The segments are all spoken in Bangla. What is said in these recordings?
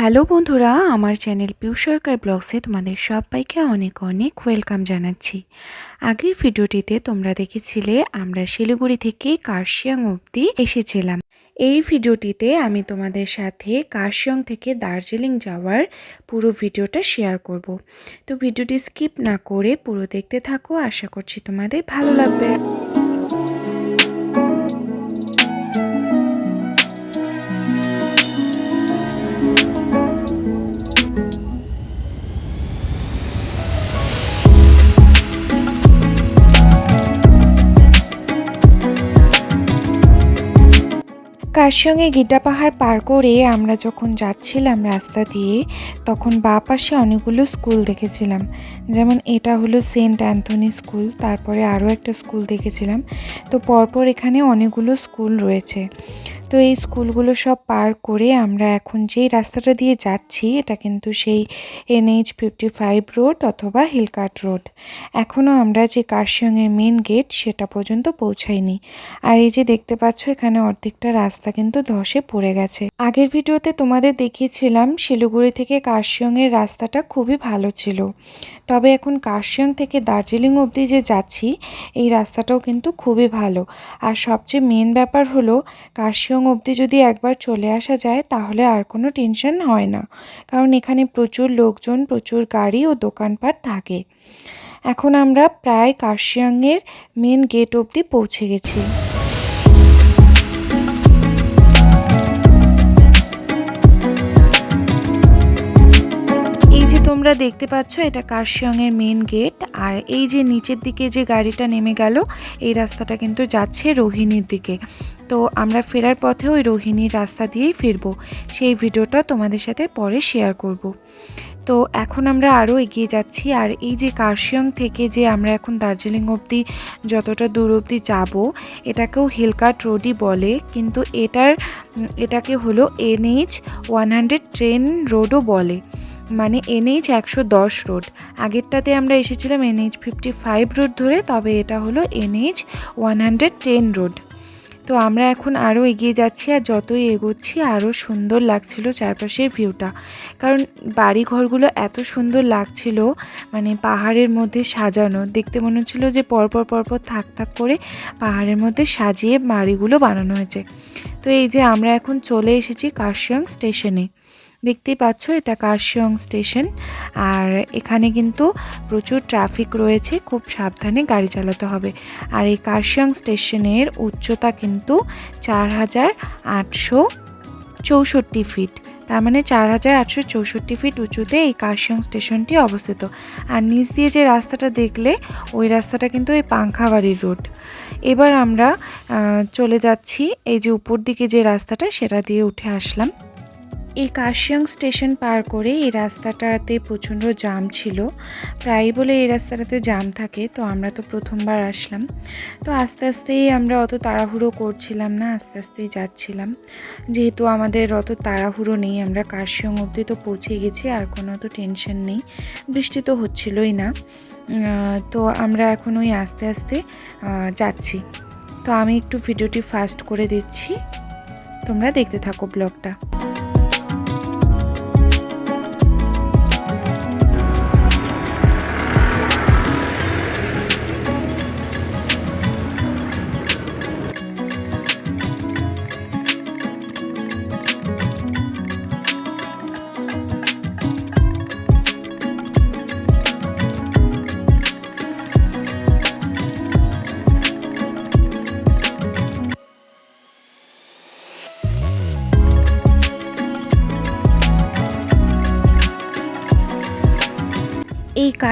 হ্যালো বন্ধুরা, আমার চ্যানেল পিউ সরকার ব্লগসে তোমাদের সবাইকে অনেক অনেক ওয়েলকাম জানাচ্ছি। আগের ভিডিওটিতে তোমরা দেখেছিলে আমরা শিলিগুড়ি থেকে কার্শিয়াং অবধি এসেছিলাম। এই ভিডিওটিতে আমি তোমাদের সাথে কার্শিয়ং থেকে দার্জিলিং যাওয়ার পুরো ভিডিওটা শেয়ার করব। তো ভিডিওটি স্কিপ না করে পুরো দেখতে থাকো, আশা করছি তোমাদের ভালো লাগবে। কারসঙ্গে গিড্ডা পাহাড় পার করে আমরা যখন যাচ্ছিলাম রাস্তা দিয়ে, তখন বা পাশে অনেকগুলো স্কুল দেখেছিলাম। যেমন এটা হলো সেন্ট অ্যান্থনি স্কুল, তারপরে আরও একটা স্কুল দেখেছিলাম। তো পরপর এখানে অনেকগুলো স্কুল রয়েছে। তো এই স্কুলগুলো সব পার করে আমরা এখন যেই রাস্তাটা দিয়ে যাচ্ছি, এটা কিন্তু সেই এনএইচ ফিফটি ফাইভ রোড অথবা হিলকাট রোড। এখনও আমরা যে কার্শিয়ংয়ের মেন গেট, সেটা পর্যন্ত পৌঁছাইনি। আর এই যে দেখতে পাচ্ছ, এখানে অর্ধেকটা রাস্তা কিন্তু ধসে পড়ে গেছে। আগের ভিডিওতে তোমাদের দেখিয়েছিলাম শিলিগুড়ি থেকে কার্শিয়ংয়ের রাস্তাটা খুবই ভালো ছিল। তবে এখন কার্শিয়ং থেকে দার্জিলিং অবধি যে যাচ্ছি, এই রাস্তাটাও কিন্তু খুবই ভালো। আর সবচেয়ে মেন ব্যাপার হলো, কার্শিয়ং অবধি যদি একবার চলে আসা যায়, তাহলে আর কোনো টেনশন হয় না। কারণ এখানে প্রচুর লোকজন, প্রচুর গাড়ি ও দোকানপাট থাকে। এখন আমরা প্রায় কার্শিয়াংয়ের মেন গেট অবধি পৌঁছে গেছি। তোমরা দেখতে পাচ্ছ এটা কার্শিয়ংয়ের মেন গেট আর এই যে নিচের দিকে যে গাড়িটা নেমে গেল, এই রাস্তাটা কিন্তু যাচ্ছে রোহিণীর দিকে। তো আমরা ফেরার পথে ওই রোহিণীর রাস্তা দিয়েই ফিরবো। সেই ভিডিওটা তোমাদের সাথে পরে শেয়ার করব। তো এখন আমরা আরও এগিয়ে যাচ্ছি, আর এই যে কার্শিয়ং থেকে যে আমরা এখন দার্জিলিং অবধি যতটা দূর অবধি যাব, এটাকেও হিলকাট রোডই বলে। কিন্তু এটার এটাকে হলো এনএইচ ওয়ান হান্ড্রেড ট্রেন রোডও বলে। মানে এনএইচ একশো দশ রোড। আগেরটাতে আমরা এসেছিলাম এনএইচ ফিফটি ফাইভ রোড ধরে, তবে এটা হলো NH one hundred ten road. তো আমরা এখন আরও এগিয়ে যাচ্ছি আর যতই এগোচ্ছি আরও সুন্দর লাগছিল চারপাশের ভিউটা কারণ বাড়ি ঘরগুলো এত সুন্দর লাগছিল মানে পাহাড়ের মধ্যে সাজানো। দেখতে মনে হচ্ছিল যে পরপর পরপর থাক থাক করে পাহাড়ের মধ্যে সাজিয়ে বাড়িগুলো বানানো হয়েছে। তো এই যে আমরা এখন চলে এসেছি কার্শিয়ং স্টেশনে। দেখতেই পাচ্ছ, এটা কার্শিয়ং স্টেশন। আর এখানে কিন্তু প্রচুর ট্রাফিক রয়েছে, খুব সাবধানে গাড়ি চালাতে হবে। আর এই কার্শিয়ং স্টেশনের উচ্চতা কিন্তু চার হাজার আটশো চৌষট্টি ফিট। তার মানে চার হাজার আটশো চৌষট্টি ফিট উঁচুতে এই কার্শিয়ং স্টেশনটি অবস্থিত। আর নিচ দিয়ে যে রাস্তাটা দেখলে, ওই রাস্তাটা কিন্তু এই পাংখাবাড়ির রোড। এবার আমরা চলে যাচ্ছি, এই যে উপর দিকে যে রাস্তাটা, সেটা দিয়ে উঠে আসলাম। এই কার্শিয়ং স্টেশন পার করে এই রাস্তাটাতে প্রচণ্ড জাম ছিল। প্রায় বলে এই রাস্তাটাতে জাম থাকে, তো আমরা তো প্রথমবার আসলাম। তো আস্তে আস্তেই আমরা অত তাড়াহুড়ো করছিলাম না, আস্তে আস্তেই যাচ্ছিলাম। যেহেতু আমাদের অত তাড়াহুড়ো নেই, আমরা কার্শিয়ং অবধি তো পৌঁছে গেছি, আর কোনো অত টেনশন নেই। বৃষ্টি তো হচ্ছিলই না। তো আমরা এখন ওই আস্তে আস্তে যাচ্ছি। তো আমি একটু ভিডিওটি ফাস্ট করে দিচ্ছি। তোমরা দেখতে থাকো ব্লগটা।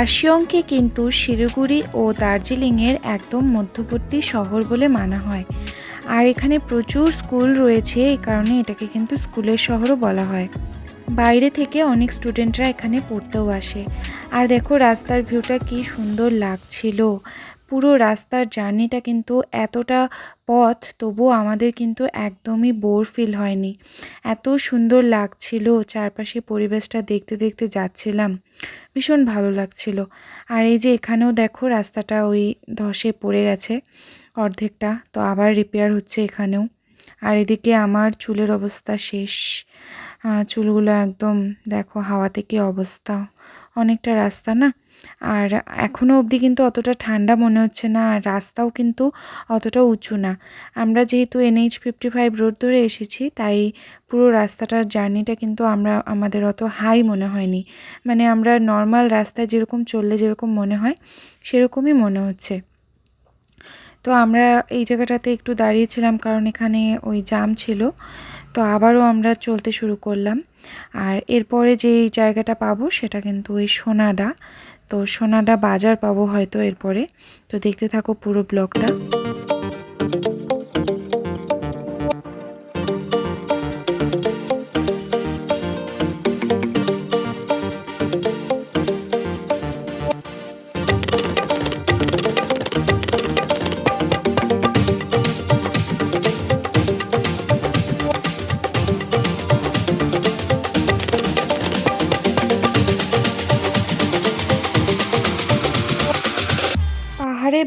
কার্শিয়ংকে কিন্তু শিলিগুড়ি ও দার্জিলিংয়ের একদম মধ্যবর্তী শহর বলে মানা হয়। আর এখানে প্রচুর স্কুল রয়েছে, এই কারণে এটাকে কিন্তু স্কুলের শহরও বলা হয়। বাইরে থেকে অনেক স্টুডেন্টরা এখানে পড়তেও আসে। আর দেখো রাস্তার ভিউটা কি সুন্দর লাগছিল। পুরো রাস্তার জার্নিটা কিন্তু এতটা পথ, তবুও আমাদের কিন্তু একদমই বোর ফিল হয়নি। এত সুন্দর লাগছিল চারপাশে পরিবেশটা দেখতে দেখতে যাচ্ছিলাম। ভীষণ ভালো লাগছিল। আর এই যে এখানেও দেখো রাস্তাটা ওই ধসে পড়ে গেছে অর্ধেকটা, তো আবার রিপেয়ার হচ্ছে এখানেও। আর এদিকে আমার চুলের অবস্থা শেষ। চুলগুলো একদম দেখো হাওয়াতে কি অবস্থা। অনেকটা রাস্তা না? আর এখনও অবধি কিন্তু অতটা ঠান্ডা মনে হচ্ছে না, আর রাস্তাও কিন্তু অতটা উঁচু না। আমরা যেহেতু এনএইচ ফিফটি ফাইভ রোড ধরে এসেছি, তাই পুরো রাস্তাটার জার্নিটা কিন্তু আমরা, আমাদের অত হাই মনে হয়নি। মানে আমরা নর্মাল রাস্তায় যেরকম চললে যেরকম মনে হয়, সেরকমই মনে হচ্ছে। তো আমরা এই জায়গাটাতে একটু দাঁড়িয়েছিলাম কারণ এখানে ওই জাম ছিল, তো আবারও আমরা চলতে শুরু করলাম। আর এরপরে যে জায়গাটা পাবো সেটা কিন্তু ওই সোনাডা। তো সোনাটা বাজার পাবো হয়তো এরপরে। তো দেখতে থাকো পুরো ব্লগটা।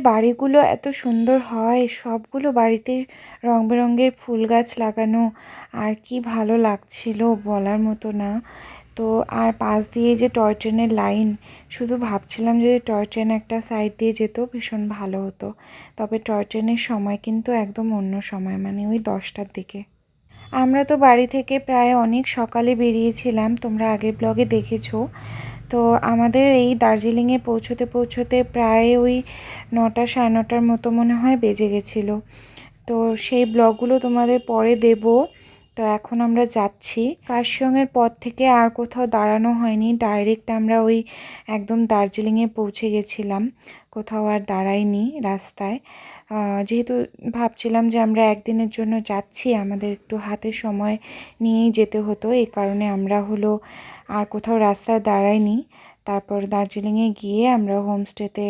বাড়িগুলো এত সুন্দর হয়, সবগুলো বাড়িতে রং বেরঙের ফুল গাছ লাগানো, আর কি ভালো লাগছিল বলার মতো না। তো আর পাশ দিয়ে যে টয় ট্রেনের লাইন, শুধু ভাবছিলাম যদি টয় ট্রেন একটা সাইড দিয়ে যেত ভীষণ ভালো হতো, তবে টয় ট্রেনের সময় কিন্তু একদম অন্য সময় মানে ওই দশটার দিকে। আমরা তো বাড়ি থেকে প্রায় অনেক সকালে বেরিয়েছিলাম, তোমরা আগের ব্লগে দেখেছ। তো আমাদের এই দার্জিলিংয়ে পৌঁছতে পৌঁছতে প্রায় ওই নটা সাড়ে নটার মতো মনে হয় বেজে গেছিল। তো সেই ব্লগগুলো তোমাদের পরে দেব। তো এখন আমরা যাচ্ছি। কার্শিয়ংয়ের পর থেকে আর কোথাও দাঁড়ানো হয়নি। ডাইরেক্ট আমরা ওই একদম দার্জিলিংয়ে পৌঁছে গেছিলাম। কোথাও আর দাঁড়াইনি রাস্তায়। যেহেতু ভাবছিলাম যে আমরা একদিনের জন্য যাচ্ছি, আমাদের একটু হাতে সময় নিয়েই যেতে হতো। এই কারণে আমরা হলো আর কোথাও রাস্তায় দাঁড়াইনি। তারপর দার্জিলিংয়ে গিয়ে আমরা হোমস্টেতে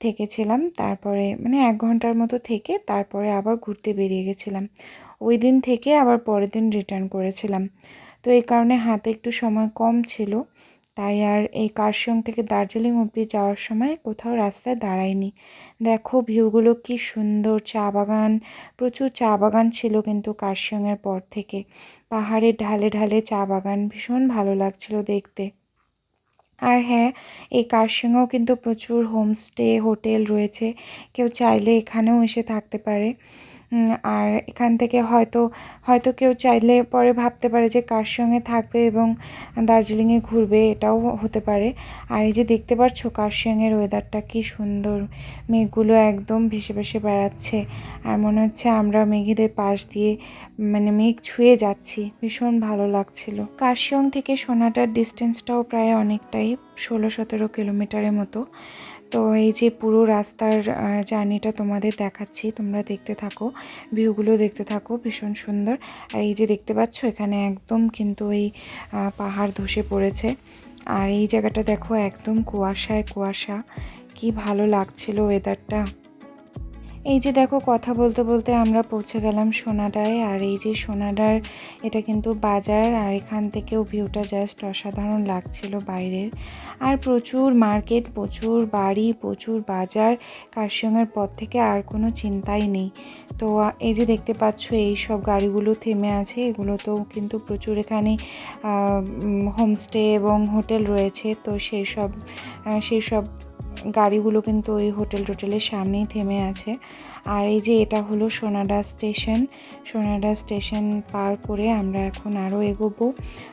থেকেছিলাম। তারপরে মানে এক ঘণ্টার মতো থেকে তারপরে আবার ঘুরতে বেরিয়ে গেছিলাম। ওই দিন থেকে আবার পরের দিন রিটার্ন করেছিলাম। তো এই কারণে হাতে একটু সময় কম ছিল। তাই আর এই কার্শিয়ং থেকে দার্জিলিং অবধি যাওয়ার সময় কোথাও রাস্তায় দাঁড়াইনি দেখো ভিউগুলো কি সুন্দর, চা বাগান, প্রচুর চা বাগান ছিল কিন্তু কার্শিয়ংয়ের পর থেকে। পাহাড়ের ঢালে ঢালে চা বাগান ভীষণ ভালো লাগছিল দেখতে। আর হ্যাঁ এই কার্শিয়ংয়েও কিন্তু প্রচুর হোমস্টে হোটেল রয়েছে। কেউ চাইলে এখানেও এসে থাকতে পারে। আর এখান থেকে হয়তো হয়তো কেউ চাইলে পরে ভাবতে পারে যে কার্শিয়ংয়ে থাকবে এবং দার্জিলিংয়ে ঘুরবে, এটাও হতে পারে। আর এই যে দেখতে পাচ্ছ কার্শিয়ংয়ের ওয়েদারটা কি সুন্দর, মেঘগুলো একদম ভেসে ভেসে বেড়াচ্ছে। আর মনে হচ্ছে আমরা মেঘেদের পাশ দিয়ে মানে মেঘ ছুঁয়ে যাচ্ছি। ভীষণ ভালো লাগছিল। কার্শিয়ং থেকে সোনাটার ডিস্টেন্সটাও প্রায় অনেকটাই, ষোলো সতেরো কিলোমিটারের মতো। তো এই যে পুরো রাস্তার জার্নিটা তোমাদের দেখাচ্ছি, তোমরা দেখতে থাকো, ভিউগুলো দেখতে থাকো, ভীষণ সুন্দর। আর এই যে দেখতে পাচ্ছ, এখানে একদম কিন্তু এই পাহাড় ধসে পড়েছে। আর এই জায়গাটা দেখো, একদম কুয়াশায় কুয়াশা। কি ভালো লাগছিল ওয়েদারটা এই যে দেখো কথা বলতে বলতে আমরা পৌঁছে গেলাম সোনাডায় আর এই যে সোনাডার এটা কিন্তু বাজার, আর এখান থেকেও ভিউটা জাস্ট অসাধারণ লাগছিল বাইরের। আর প্রচুর মার্কেট প্রচুর বাড়ি, প্রচুর বাজার কার্শিয়ংয়ের পর থেকে আর কোনো চিন্তাই নেই। তো এই যে দেখতে পাচ্ছ, এই সব গাড়িগুলো থেমে আছে, এগুলোতেও কিন্তু প্রচুর এখানে হোমস্টে এবং হোটেল রয়েছে। তো সেই সব সেই সব গাড়িগুলো কিন্তু ওই হোটেল টোটেলের সামনেই থেমে আছে। আর এই যে এটা হলো সোনাডা স্টেশন। সোনাডা স্টেশন পার করে আমরা এখন আরও এগোবো।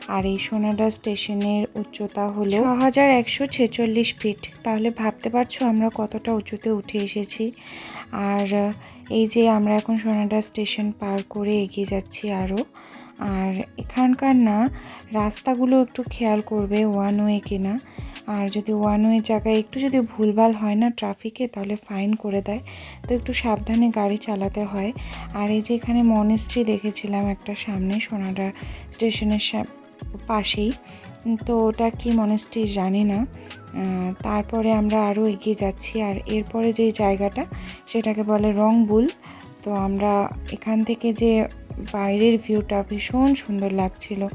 আর এই সোনাডা স্টেশনের উচ্চতা হলো ছ হাজার একশো ছেচল্লিশ ফিট। তাহলে ভাবতে পারছ আমরা কতটা উঁচুতে উঠে এসেছি। আর, এই যে আমরা এখন সোনাডা স্টেশন পার করে এগিয়ে যাচ্ছি আরও আর এখানকার না, রাস্তাগুলো একটু খেয়াল করবে ওয়ান ওয়ে কিনা। আর যদি ওয়ান ওয়ে জায়গায় একটু যদি ভুলভাল হয় না ট্রাফিকে তাহলে ফাইন করে দেয়। তো একটু সাবধানে গাড়ি চালাতে হয়। আর এই যে এখানে মনেস্ট্রি দেখেছিলাম একটা সামনে সোনাডা স্টেশনের পাশেই। তো ওটা কি মনেস্ট্রি জানি না। তারপরে আমরা আরও এগিয়ে যাচ্ছি। আর এরপরে যে জায়গাটা, সেটাকে বলে রং রংবুল। তো আমরা এখান থেকে যে বাইরের ভিউটা ভীষণ সুন্দর লাগছিল।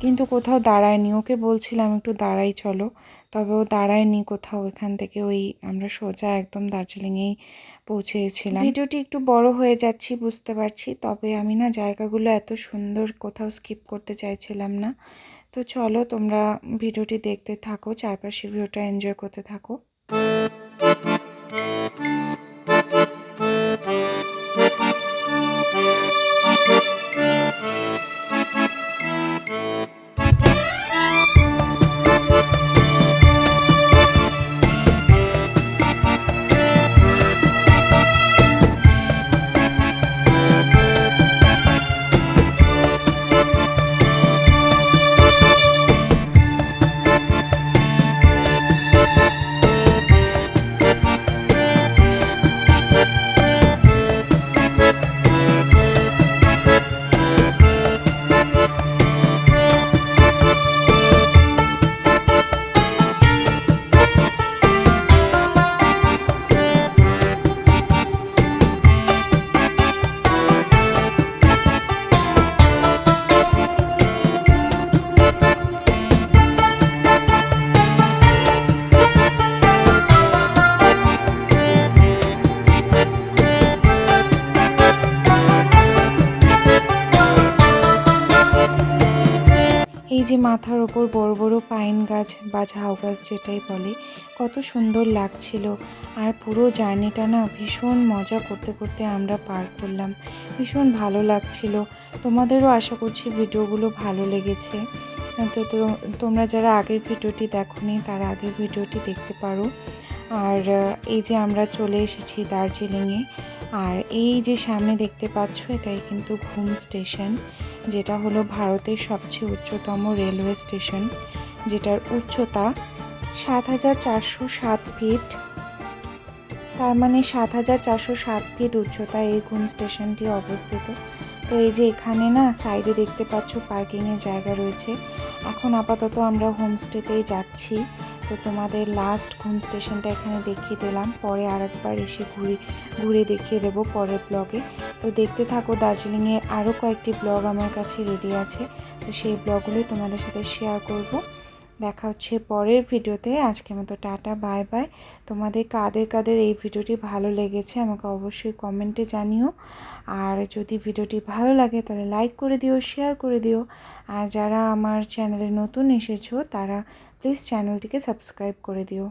কিন্তু কোথাও দাঁড়ায়নি। ওকে বলছিলাম, একটু দাঁড়াই, চলো। তবে ও দাঁড়ায়নি কোথাও, এখান থেকে ওই আমরা সোজা একদম দার্জিলিংয়েই পৌঁছেছিলাম। ভিডিওটি একটু বড় হয়ে যাচ্ছি, বুঝতে পারছি, তবে আমি না জায়গাগুলো এত সুন্দর কোথাও স্কিপ করতে চাইছিলাম না। তো চলো তোমরা ভিডিওটি দেখতে থাকো চারপাশে ভিউটা এনজয় করতে থাকো। মাথার ওপর বড় বড় পাইন গাছ বা ঝাউ গাছ যেটাই বলে, কত সুন্দর লাগছিল। আর পুরো জার্নিটা না ভীষণ মজা করতে করতে আমরা পার করলাম। ভীষণ ভালো লাগছিল। তোমাদেরও আশা করছি ভিডিওগুলো ভালো লেগেছে। তো তোমরা যারা আগের ভিডিওটি দেখোনি, তারা আগের ভিডিওটি দেখতে পারো। আর এই যে আমরা চলে এসেছি দার্জিলিংয়ে, আর এই যে সামনে দেখতে পাচ্ছ, এটাই কিন্তু ঘুম স্টেশন। যেটা হলো ভারতের সবচেয়ে উচ্চতম রেলওয়ে স্টেশন, যেটার উচ্চতা সাত হাজার চারশো সাত ফিট। তার মানে সাত হাজার চারশো সাত ফিট উচ্চতা এই ঘুম স্টেশনটি অবস্থিত। তো এই যে এখানে না, সাইডে দেখতে পাচ্ছ পার্কিংয়ের জায়গা রয়েছে। এখন আপাতত আমরা হোমস্টেতেই যাচ্ছি। তো তোমাদের লাস্ট ঘুম স্টেশনটা এখানে দেখিয়ে দিলাম। পরে আরেকবার এসে ঘুরে ঘুরে দেখিয়ে দেবো পরের ব্লগে তো দেখতে থাকো দার্জিলিংয়ের আরও কয়েকটি ব্লগ আমার কাছে রেডি আছে। তো সেই ব্লগগুলোই তোমাদের সাথে শেয়ার করব। দেখা হচ্ছে পরের ভিডিওতে। আজকের মতো টাটা বাই বাই তোমাদের কাদের কাদের এই ভিডিওটি ভালো লেগেছে আমাকে অবশ্যই কমেন্টে জানিও। আর যদি ভিডিওটি ভালো লাগে তাহলে লাইক করে দিও শেয়ার করে দিও। আর যারা আমার চ্যানেলে নতুন এসেছ, তারা প্লিজ চ্যানেলটিকে সাবস্ক্রাইব করে দিও।